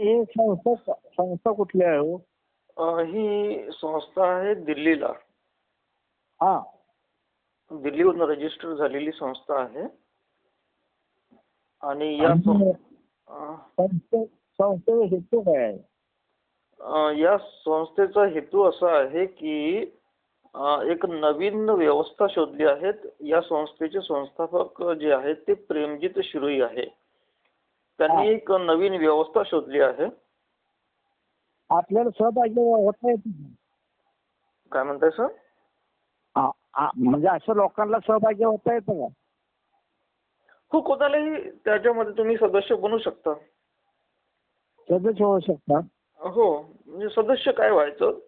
हे संस्था संस्था कुठली आहे हो? अ, ही संस्था आहे दिल्लीला. हा. दिल्लीहून रजिस्टर झालेली संस्था आहे. आणि या आणि सं- अ, संस्थे संस्थेचा हेतू काय आहे? अ, या संस्थेचा हेतू असा आहे की अ, एक नवीन व्यवस्था शोधली आहेत. या संस्थेचे संस्थापक जे आहेत ते प्रेमजित शिरोई आहे. त्यांनी एक नवीन व्यवस्था शोधली आहे. आपल्याला सहभागी होता येत काय म्हणताय सर म्हणजे अशा लोकांना सहभागी होता येतं का हो कोणालाही त्याच्यामध्ये तुम्ही सदस्य बनू शकता. सदस्य होऊ शकता. हो म्हणजे सदस्य काय व्हायचं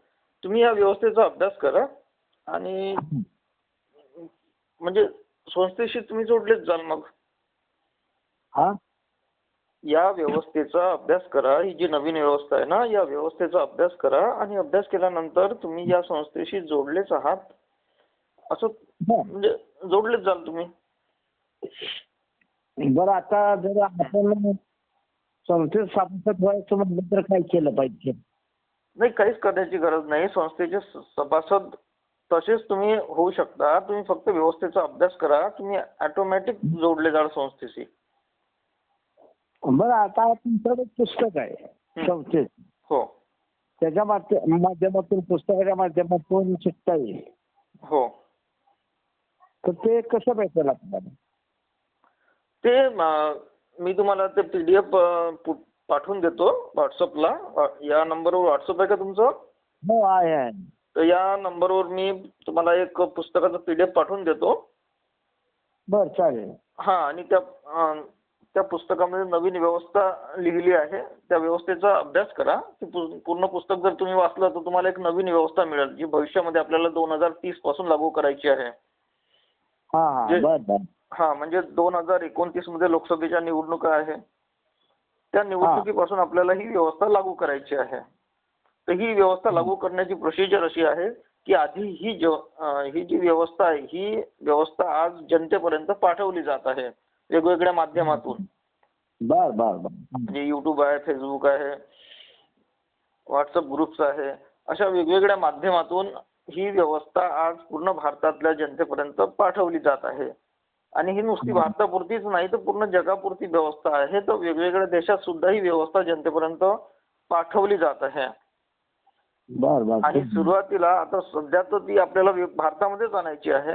तुम्ही या व्यवस्थेचा अभ्यास करा आणि म्हणजे संस्थेशी तुम्ही जोडलेच जाल मग. हा? या व्यवस्थेचा अभ्यास करा. ही जी नवीन व्यवस्था आहे ना या व्यवस्थेचा अभ्यास करा आणि अभ्यास केल्यानंतर तुम्ही या संस्थेशी जोडलेच आहात. असं. म्हणजे जोडलेच जाल तुम्ही. बरं आता जर आपण संस्थेत सभासद व्हायचं म्हटलं तर काय केलं पाहिजे? नाही काहीच करण्याची गरज नाही. संस्थेचे सभासद तसेच तुम्ही होऊ शकता. तुम्ही फक्त व्यवस्थेचा अभ्यास करा. तुम्ही ऑटोमॅटिक जोडले जाल संस्थेशी. बरं आता तुमच्याकडे पुस्तक आहे संस्थेत हो. त्याच्या माध्य- माध्यमातून पुस्तकाच्या माध्यमातून शिकता येईल. हो. तर ते कसं भेटेल आपल्याला? ते अं, मी तुम्हाला ते पी डी एफ पाठवून देतो व्हॉट्सअपला. या नंबरवर व्हॉट्सअप आहे का तुमचं? हो आहे आहे. तर या नंबरवर मी तुम्हाला एक पुस्तकाचं पी डी एफ पाठवून देतो. बरं चालेल. हा आणि त्या अं, त्या पुस्तकामध्ये नवीन व्यवस्था लिहिली आहे. त्या व्यवस्थेचा अभ्यास करा. ती पु- पूर्ण पुस्तक जर तुम्ही वाचलं तर तुम्हाला एक नवीन व्यवस्था मिळेल जी भविष्यामध्ये आपल्याला दोन हजार तीसपासून लागू करायची आहे. हा हा. हा म्हणजे दोन हजार एकोणतीसमध्ये लोकसभेच्या निवडणुका आहे त्या निवडणुकीपासून आपल्याला ही व्यवस्था लागू करायची आहे. तर ही व्यवस्था लागू करण्याची प्रोसिजर अशी आहे की आधी ही ही जी व्यवस्था आहे ही व्यवस्था आज जनतेपर्यंत पाठवली जात आहे. वेगवेगळ्या माध्यमातून. बर बर बर. म्हणजे युट्यूब आहे फेसबुक आहे व्हॉट्सअप ग्रुप्स आहे अशा वेगवेगळ्या माध्यमातून ही व्यवस्था आज पूर्ण भारतातल्या जनतेपर्यंत पाठवली जात आहे. आणि ही नुसती भारतापुरतीच नाही तर पूर्ण जगापुरती व्यवस्था आहे. तर वेगवेगळ्या देशात सुद्धा ही व्यवस्था जनतेपर्यंत पाठवली जात आहे. आणि सुरुवातीला आता सध्या तर ती आपल्याला भारतामध्येच आणायची आहे.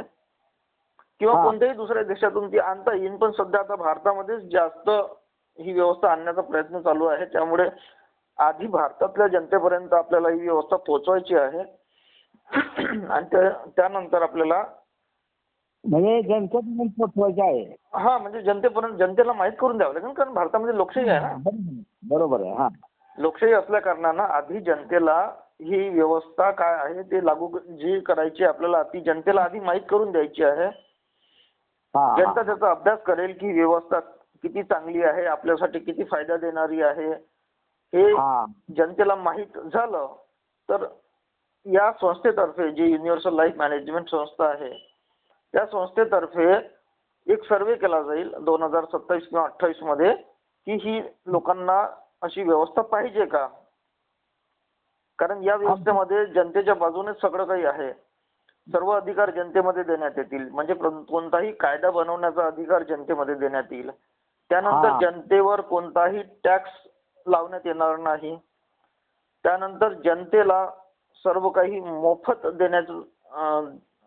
किंवा. कोणत्याही दुसऱ्या देशातून ती आणता येईल पण सध्या आता भारतामध्येच जास्त ही व्यवस्था आणण्याचा प्रयत्न चालू आहे. त्यामुळे आधी भारतातल्या जनतेपर्यंत आपल्याला ही व्यवस्था पोहोचवायची आहे. आणि त्या- त्यानंतर आपल्याला म्हणजे जनतेपर्यंत पोचवायचं आहे. हा म्हणजे जनतेपर्यंत जनतेला माहीत करून द्यावं लागेल कारण भारतामध्ये लोकशाही आहे ना. बरोबर आहे हा. लोकशाही असल्या कारणानं आधी जनतेला ही व्यवस्था काय आहे ते लागू जी करायची आपल्याला ती जनतेला आधी माहीत करून द्यायची आहे. जनता त्याचा अभ्यास करेल की व्यवस्था किती चांगली आहे आपल्यासाठी किती फायदा देणारी आहे हे जनतेला माहीत झालं तर या संस्थेतर्फे जी युनिव्हर्सल लाईफ मॅनेजमेंट संस्था आहे त्या संस्थेतर्फे एक सर्वे केला जाईल दोन हजार सत्तावीस किंवा अठ्ठावीसमध्ये की ही लोकांना अशी व्यवस्था पाहिजे का? कारण या व्यवस्थेमध्ये जनतेच्या बाजूनेच सगळं काही आहे. सर्व अधिकार जनतेमध्ये देण्यात येतील. म्हणजे कोणताही कायदा बनवण्याचा अधिकार जनतेमध्ये देण्यात येईल. त्यानंतर. जनतेवर कोणताही टॅक्स लावण्यात येणार नाही. त्यानंतर जनतेला सर्व काही मोफत देण्याचं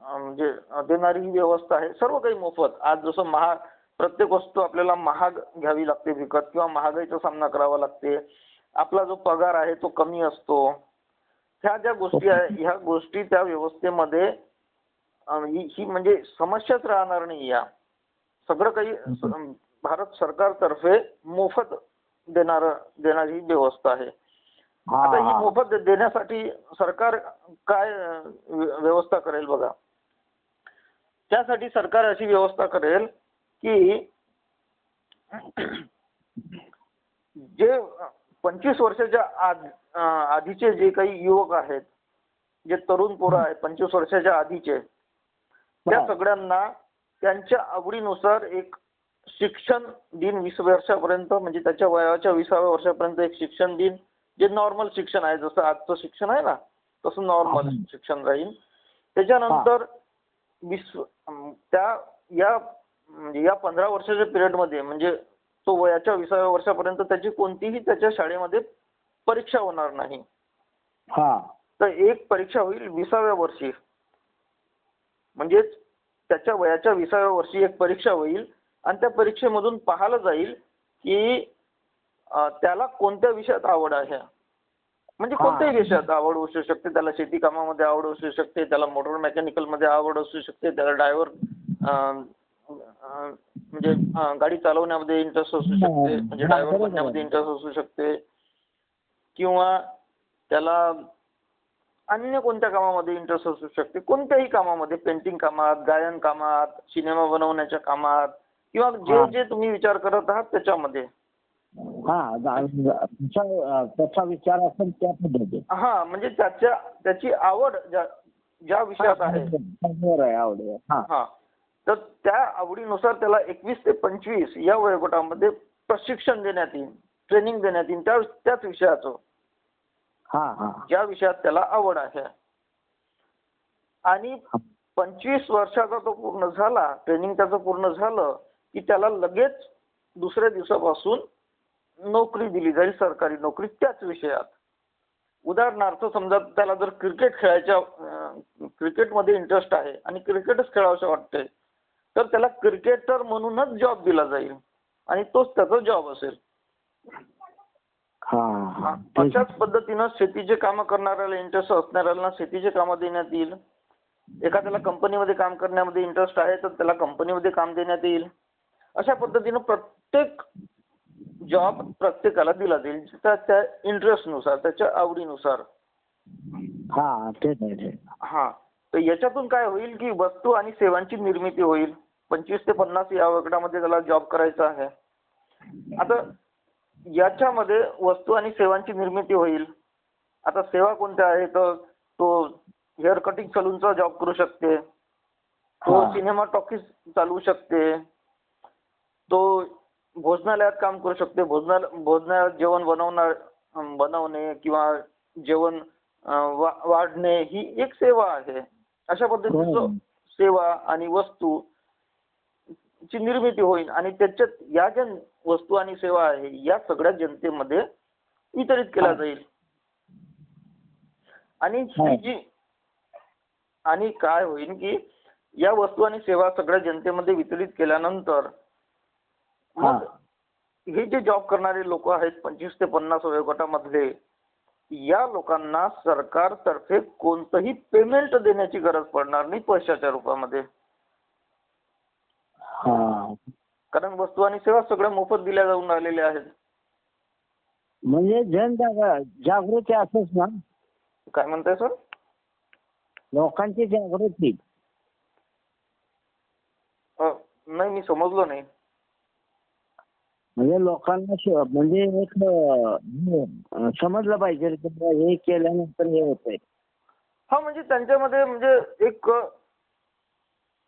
म्हणजे देणारी ही व्यवस्था आहे. सर्व काही मोफत. आज जसं महाग प्रत्येक वस्तू आपल्याला महाग घ्यावी लागते विकत किंवा महागाईचा सामना करावा लागते. आपला जो पगार आहे तो कमी असतो. ह्या ज्या गोष्टी आहे ह्या गोष्टी त्या व्यवस्थेमध्ये ही ही म्हणजे समस्याच राहणार नाही या. सगळं काही भारत सरकारतर्फे मोफत देणार देणारी ही व्यवस्था आहे. हा, आता ही. मोफत देण्यासाठी सरकार काय व्यवस्था करेल बघा. त्यासाठी सरकार अशी व्यवस्था करेल की जे पंचवीस वर्षाच्या आध अं, आधीचे जे काही युवक आहेत जे तरुण पोरं आहेत पंचवीस वर्षाच्या आधीचे त्या. सगळ्यांना त्यांच्या आवडीनुसार एक शिक्षण दिन वीस वर्षापर्यंत म्हणजे त्याच्या वयाच्या विसाव्या वर्षापर्यंत एक शिक्षण दिन जे नॉर्मल शिक्षण आहे जसं आजचं शिक्षण आहे ना तसं नॉर्मल. शिक्षण राहील. त्याच्यानंतर अं, त्या या म्हणजे या पंधरा वर्षाच्या पिरियडमध्ये म्हणजे तो वयाच्या विसाव्या वर्षापर्यंत त्याची कोणतीही त्याच्या शाळेमध्ये परीक्षा होणार नाही. तर एक परीक्षा होईल विसाव्या वर्षी. म्हणजेच त्याच्या वयाच्या विसाव्या वर्षी एक परीक्षा होईल आणि त्या परीक्षेमधून पाहिलं जाईल की त्याला कोणत्या विषयात आवड आहे. म्हणजे. कोणत्याही विषयात आवड असू शकते. त्याला शेती कामामध्ये आवड असू शकते. त्याला मोटर मेकॅनिकलमध्ये आवड असू शकते. त्याला ड्रायव्हर म्हणजे गाडी चालवण्यामध्ये इंटरेस्ट असू शकते. म्हणजे ड्रायव्हर बनण्यामध्ये. इंटरेस्ट असू शकते. किंवा त्याला अन्य कोणत्या कामामध्ये इंटरेस्ट असू शकते? कोणत्याही कामामध्ये पेंटिंग कामात गायन कामात सिनेमा बनवण्याच्या कामात किंवा जे. जे तुम्ही विचार करत आहात त्याच्यामध्ये. हा त्याचा विचार असेल त्या हा म्हणजे त्याच्या त्याची आवड ज्या ज्या विषयात आहे. आवड. हा. तर त्या आवडीनुसार त्याला एकवीस ते पंचवीस या वयोगटामध्ये प्रशिक्षण देण्यात येईल ट्रेनिंग देण्यात येईल त्या त्याच विषयाचं. ज्या विषयात त्याला आवड आहे. आणि पंचवीस वर्षाचा तो पूर्ण झाला ट्रेनिंग त्याचं पूर्ण झालं की त्याला लगेच दुसऱ्या दिवसापासून नोकरी दिली जाईल सरकारी नोकरी त्याच विषयात. उदाहरणार्थ समजा त्याला जर क्रिकेट खेळायच्या क्रिकेटमध्ये इंटरेस्ट आहे आणि क्रिकेटच खेळावंसं वाटतंय तर त्याला क्रिकेटर म्हणूनच जॉब दिला जाईल. आणि तोच त्याचा जॉब असेल. अशाच पद्धतीनं शेतीचे कामं करणाऱ्याला इंटरेस्ट असणाऱ्याला शेतीचे कामं देण्यात येईल एखाद्याला कंपनीमध्ये काम करण्यामध्ये इंटरेस्ट आहे तर त्याला कंपनीमध्ये काम देण्यात येईल. अशा पद्धतीनं प्रत्येक जॉब प्रत्येकाला दिला जाईल त्या त्या इंटरेस्टनुसार त्याच्या आवडीनुसार. हा आहे. हा. तर याच्यातून काय होईल की वस्तू आणि सेवांची निर्मिती होईल. पंचवीस ते पन्नास या वयोगटामध्ये त्याला जॉब करायचा आहे. आता याच्यामध्ये वस्तू आणि सेवांची निर्मिती होईल. आता सेवा कोणत्या आहेत तर तो हेअर कटिंग सलूनचा जॉब करू शकते. तो. सिनेमा टॉकीज चालवू शकते. तो भोजनालयात काम करू शकते. भोजना भोजनालयात जेवण बनवणार बनवणे किंवा जेवण वाढणे ही एक सेवा आहे. अशा पद्धतीचं. सेवा आणि वस्तू ची निर्मिती होईल आणि त्याच्यात या ज्या वस्तू आणि सेवा आहे या सगळ्या जनतेमध्ये वितरित केल्या. जाईल आणि हा. जी आणि काय होईल की या वस्तू आणि सेवा सगळ्या जनतेमध्ये वितरित केल्यानंतर हा मग हे जे जॉब करणारे लोक आहेत पंचवीस ते पन्नास वयोगटामधले या लोकांना सरकारतर्फे कोणतंही पेमेंट देण्याची गरज पडणार नाही पैशाच्या रूपामध्ये हा कारण वस्तू आणि सेवा सगळ्या मोफत दिल्या जाऊन राहिलेल्या आहेत. म्हणजे जन जागृती असच ना? काय म्हणताय सर? लोकांची जागृती. अ, नाही मी समजलो नाही. म्हणजे लोकांना श- म्हणजे एक अं, हे, अं, समजलं पाहिजे की हे केल्यानंतर हे होतंय. हा म्हणजे त्यांच्यामध्ये म्हणजे एक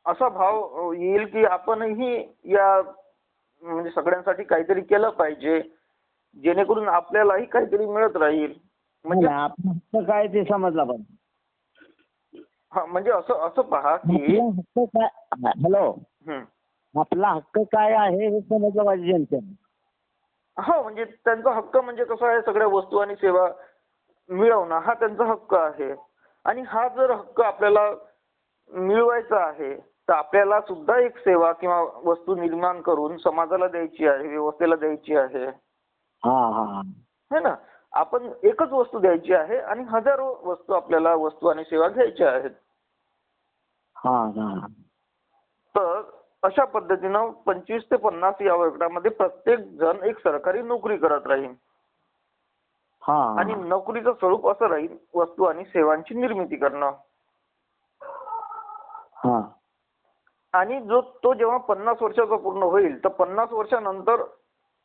असा भाव येईल की आपणही या म्हणजे सगळ्यांसाठी काहीतरी केलं पाहिजे जेणेकरून आपल्यालाही काहीतरी मिळत राहील. म्हणजे हक्क काय ते समजला पाहिजे. हा म्हणजे असं असं पहा की हक्क काय हॅलो. हं. आपला हक्क काय आहे हे समजलं पाहिजे जनतेने. हो म्हणजे त्यांचा हक्क म्हणजे कसं आहे सगळ्या वस्तू आणि सेवा मिळवणं हा त्यांचा हक्क आहे. आणि हा जर हक्क आपल्याला मिळवायचा आहे तर आपल्याला सुद्धा एक सेवा किंवा वस्तू निर्माण करून समाजाला द्यायची आहे व्यवस्थेला द्यायची आहे. हा हा हा. है ना? आपण एकच वस्तू द्यायची आहे आणि हजारो वस्तू आपल्याला वस्तू आणि सेवा घ्यायच्या आहेत. हा हा. तर अशा पद्धतीनं पंचवीस ते पन्नास या वयोगटामध्ये प्रत्येक जण एक सरकारी नोकरी करत राहील आणि नोकरीचं स्वरूप असं राहील वस्तू आणि सेवांची निर्मिती करणं. हा. आणि जो तो जेव्हा पन्नास वर्षाचा पूर्ण होईल तर पन्नास वर्षानंतर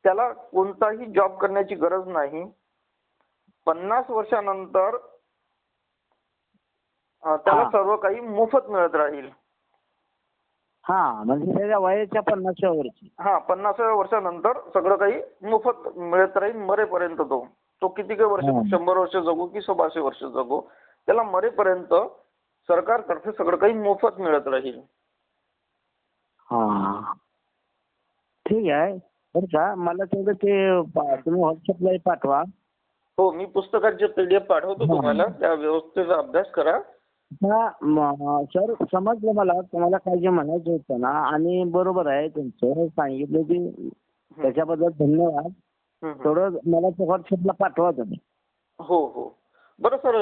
त्याला कोणताही जॉब करण्याची गरज नाही. पन्नास वर्षानंतर अं, त्याला हा. सर्व काही मोफत मिळत राहील. हा म्हणजे त्याच्या वयाच्या पन्नासच्या वरची हा पन्नासाव्या वर्षानंतर सगळं काही मोफत मिळत राहील मरेपर्यंत तो. तो किती काही वर्ष हं. शंभर वर्ष जगू की सोळाशे वर्ष जगू त्याला मरेपर्यंत सरकारतर्फे सगळं काही मोफत मिळत राहील. हा. ठीक आहे. बरं का. मला तेवढं ते पा- तुम्ही व्हॉट्सअपला पाठवा. हो मी पुस्तकाचे पीडीएफ पाठवतो हं. तुम्हाला. त्या व्यवस्थेचा अभ्यास करा. सर समजलं मला. तुम्हाला काय जे म्हणायचं होतं ना आणि बरोबर आहे तुमचं. सांगितलं की त्याच्याबद्दल धन्यवाद. थोडं मला ते व्हॉट्सअपला पाठवा तुम्ही. हो हो. बरं सर.